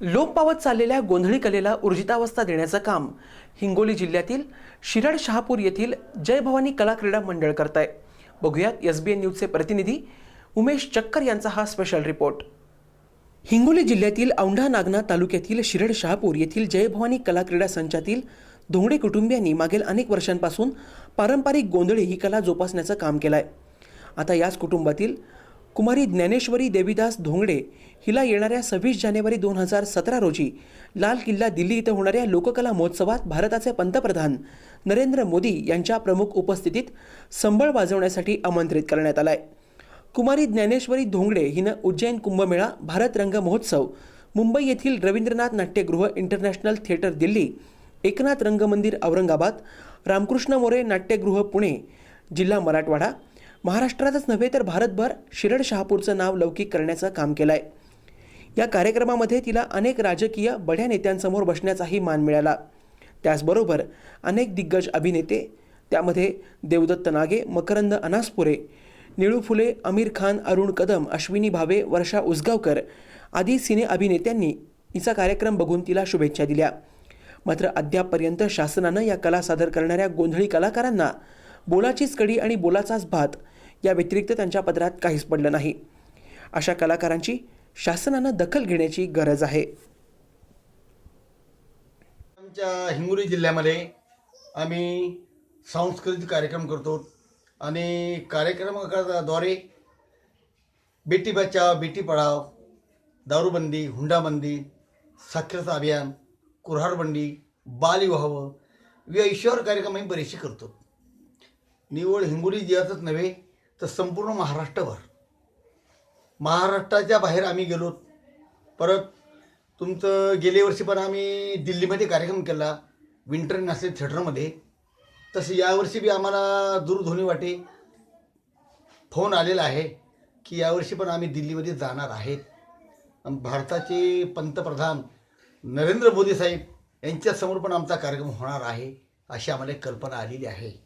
लोप पावत चाललेल्या गोंधळी कलेला ऊर्जितावस्था देण्याचं काम हिंगोली जिल्ह्यातील शिरड शहापूर येथील जय भवानी कला क्रीडा मंडळ करत आहे बघूयात एस बी एन न्यूजचे प्रतिनिधी उमेश चक्कर यांचा हा स्पेशल रिपोर्ट हिंगोली जिल्ह्यातील औंढा नागना तालुक्यातील शिरड शहापूर येथील जय भवानी कला क्रीडा संचातील धोंगडे कुटुंबियांनी मागील अनेक वर्षांपासून पारंपरिक गोंधळी ही कला जोपासण्याचं काम केलं आहे आता याच कुटुंबातील कुमारी ज्ञानेश्वरी देवीदास धोंगडे हिला येणाऱ्या सव्वीस जानेवारी दोन हजार सतरा रोजी लाल किल्ला दिल्ली इथं होणाऱ्या लोककला महोत्सवात भारताचे पंतप्रधान नरेंद्र मोदी यांच्या प्रमुख उपस्थितीत संबळ वाजवण्यासाठी आमंत्रित करण्यात आलाय. आहे कुमारी ज्ञानेश्वरी धोंगडे हिनं उज्जैन कुंभमेळा भारत रंग महोत्सव मुंबई येथील रवींद्रनाथ नाट्यगृह इंटरनॅशनल थिएटर दिल्ली एकनाथ रंगमंदिर औरंगाबाद रामकृष्ण मोरे नाट्यगृह पुणे जिल्हा मराठवाडा महाराष्ट्रातच नव्हे तर भारतभर शिरड शहापूरचं नाव लौकिक करण्याचं काम केलं आहे या कार्यक्रमामध्ये तिला अनेक राजकीय बड्या नेत्यांसमोर बसण्याचाही मान मिळाला. त्याचबरोबर अनेक दिग्गज अभिनेते त्यामध्ये देवदत्त नागे मकरंद अनासपुरे निळू फुले आमिर खान अरुण कदम अश्विनी भावे वर्षा उसगावकर आदी सिने अभिनेत्यांनी हिचा कार्यक्रम बघून तिला शुभेच्छा दिल्या. मात्र अद्यापपर्यंत शासनानं या कला सादर करणाऱ्या गोंधळी कलाकारांना बोलाचीच कडी आणि बोलाचाच भात या व्यतिरिक्त त्यांच्या पदरात काहीच पडलं नाही. अशा कलाकारांची शासनानं दखल घेण्याची गरज आहे. आमच्या हिंगोली जिल्ह्यामध्ये आम्ही सांस्कृतिक कार्यक्रम करतो आणि कार्यक्रमाद्वारे बेटी बचाव बेटी पढाव दारूबंदी हुंडाबंदी साक्षरता अभियान कुऱ्हाडबंदी बालविवाह या ईश्वर कार्यक्रम आम्ही बरेचसे करतो. निवड हिंगोली जिल्ह्यातच नव्हे तर संपूर्ण महाराष्ट्रभर. महाराष्ट्राच्या बाहेर आम्ही गेलो. परत तुमचं गेल्या वर्षी पण आम्ही दिल्लीमध्ये कार्यक्रम केला. विंटर नॅशनल थिएटरमध्ये तसं यावर्षी बी आम्हाला दूरध्वनी वाटे फोन आलेला आहे की यावर्षी पण आम्ही दिल्लीमध्ये जाणार आहेत. भारताचे पंतप्रधान नरेंद्र मोदी साहेब यांच्यासमोर पण आमचा कार्यक्रम होणार आहे अशी आम्हाला कल्पना आलेली आहे.